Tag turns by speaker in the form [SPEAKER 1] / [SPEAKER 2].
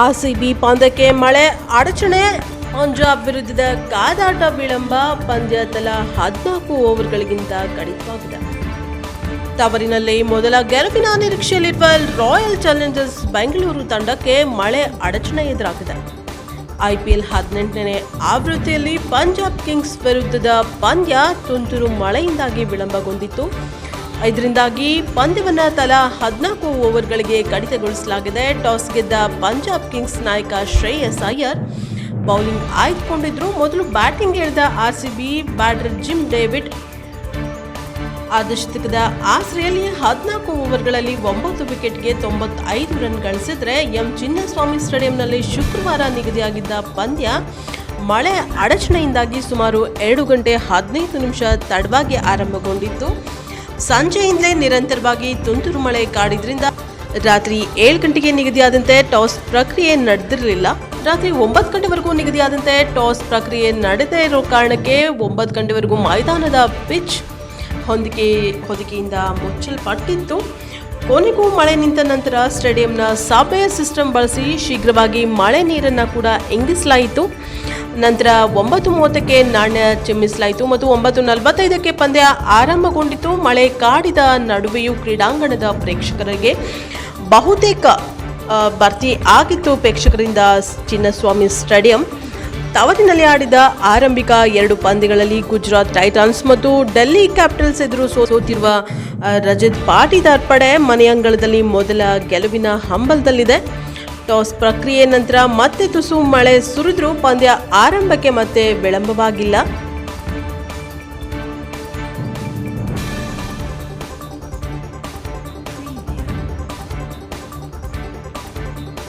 [SPEAKER 1] RCB ಪಂದ್ಯಕ್ಕೆ ಮಳೆ, ಅಡಚಣೆ, ಪಂಜಾಬ್ ವಿರುದ್ಧದ ಕಾದಾಟ ವಿಳಂಬ ಪಂದ್ಯ ತಲಾ ಹದಿನಾಲ್ಕು ಓವರ್ಗಳಿಗಿಂತ ಕಡಿತವಾಗಿದೆ. ತವರಿನಲ್ಲಿ ಮೊದಲ ಗೆಲುವಿನ ನಿರೀಕ್ಷೆಯಲ್ಲಿರುವ ರಾಯಲ್ ಚಾಲೆಂಜರ್ಸ್ ಬೆಂಗಳೂರು ತಂಡಕ್ಕೆ ಮಳೆ, ಅಡಚಣೆ ಎದುರಾಗಿದೆ. ಐಪಿಎಲ್ ಹದಿನೆಂಟನೇ ಆವೃತ್ತಿಯಲ್ಲಿ ಪಂಜಾಬ್ ಕಿಂಗ್ಸ್ ವಿರುದ್ಧದ ಪಂದ್ಯ ತುಂತುರು ಮಳೆಯಿಂದಾಗಿ ವಿಳಂಬಗೊಂಡಿತ್ತು. ಇದರಿಂದಾಗಿ ಪಂದ್ಯವನ್ನು ತಲಾ ಹದಿನಾಲ್ಕು ಓವರ್ಗಳಿಗೆ ಕಡಿತಗೊಳಿಸಲಾಗಿದೆ. ಟಾಸ್ ಗೆದ್ದ ಪಂಜಾಬ್ ಕಿಂಗ್ಸ್ ನಾಯಕ ಶ್ರೇಯಸ್ ಅಯ್ಯರ್ ಬೌಲಿಂಗ್ ಆಯ್ದುಕೊಂಡಿದ್ರು. ಮೊದಲು ಬ್ಯಾಟಿಂಗ್ ಇಳಿದ ಆರ್ಸಿಬಿ ಬ್ಯಾಟರ್ ಜಿಮ್ ಡೇವಿಡ್. ಅರ್ಧಶತಕದ ಆಸರೆಯಲ್ಲಿ ಹದಿನಾಲ್ಕು ಓವರ್ಗಳಲ್ಲಿ ಒಂಬತ್ತು ವಿಕೆಟ್ಗೆ ತೊಂಬತ್ತೈದು ರನ್ ಗಳಿಸಿದ್ರೆ ಎಂ. ಚಿನ್ನಸ್ವಾಮಿ ಸ್ಟೇಡಿಯಂನಲ್ಲಿ ಶುಕ್ರವಾರ ನಿಗದಿಯಾಗಿದ್ದ ಪಂದ್ಯ ಮಳೆ ಅಡಚಣೆಯಿಂದಾಗಿ ಸುಮಾರು ಎರಡು ಗಂಟೆ ಹದಿನೈದು ನಿಮಿಷ ತಡವಾಗಿ ಆರಂಭಗೊಂಡಿತ್ತು. ಸಂಜೆಯಿಂದಲೇ ನಿರಂತರವಾಗಿ ತುಂತುರು ಮಳೆ ಕಾಡಿದ್ರಿಂದ ರಾತ್ರಿ ಏಳು ಗಂಟೆಗೆ ನಿಗದಿಯಾದಂತೆ ಟಾಸ್ ಪ್ರಕ್ರಿಯೆ ನಡೆದಿರಲಿಲ್ಲ. ರಾತ್ರಿ ಒಂಬತ್ತು ಗಂಟೆವರೆಗೂ ನಿಗದಿಯಾದಂತೆ ಟಾಸ್ ಪ್ರಕ್ರಿಯೆ ನಡೆದೇ ಇರೋ ಕಾರಣಕ್ಕೆ ಒಂಬತ್ತು ಗಂಟೆವರೆಗೂ ಮೈದಾನದ ಪಿಚ್ ಹೊಂದಿಕೆ, ಹೊದಿಕೆಯಿಂದ ಮುಚ್ಚಲ್ಪಟ್ಟಿತ್ತು. ಕೊನೆಗೂ ಮಳೆ ನಿಂತ ನಂತರ ಸ್ಟೇಡಿಯಂನ ಸಾಪೆಯ ಸಿಸ್ಟಮ್ ಬಳಸಿ ಶೀಘ್ರವಾಗಿ ಮಳೆ ನೀರನ್ನು ಕೂಡ ಇಂಗಿಸಲಾಯಿತು. ನಂತರ ಒಂಬತ್ತು ಮೂವತ್ತಕ್ಕೆ ನಾಣ್ಯ ಚಿಮ್ಮಿಸಲಾಯಿತು ಮತ್ತು ಒಂಬತ್ತು ನಲವತ್ತೈದಕ್ಕೆ ಪಂದ್ಯ ಆರಂಭಗೊಂಡಿತು. ಮಳೆ ಕಾಡಿದ ನಡುವೆಯೂ ಕ್ರೀಡಾಂಗಣದ ಪ್ರೇಕ್ಷಕರಿಗೆ ಬಹುತೇಕ ಭರ್ತಿ ಆಗಿತ್ತು. ಪ್ರೇಕ್ಷಕರಿಂದ ಚಿನ್ನಸ್ವಾಮಿ ಸ್ಟೇಡಿಯಂ ತವರಿನಲ್ಲಿ ಆಡಿದ ಆರಂಭಿಕ ಎರಡು ಪಂದ್ಯಗಳಲ್ಲಿ ಗುಜರಾತ್ ಟೈಟನ್ಸ್ ಮತ್ತು ಡೆಲ್ಲಿ ಕ್ಯಾಪಿಟಲ್ಸ್ ಎದುರು ಸೋತಿರುವ ರಜತ್ ಪಾಟಿದಾರ್ ಪಡೆ ಮನೆಯಂಗಳದಲ್ಲಿ ಮೊದಲ ಗೆಲುವಿನ ಹಂಬಲದಲ್ಲಿದೆ. ಟಾಸ್ ಪ್ರಕ್ರಿಯೆ ನಂತರ ಮತ್ತೆ ತುಸು ಮಳೆ ಸುರಿದ್ರೂ ಪಂದ್ಯ ಆರಂಭಕ್ಕೆ ಮತ್ತೆ ವಿಳಂಬವಾಗಿಲ್ಲ.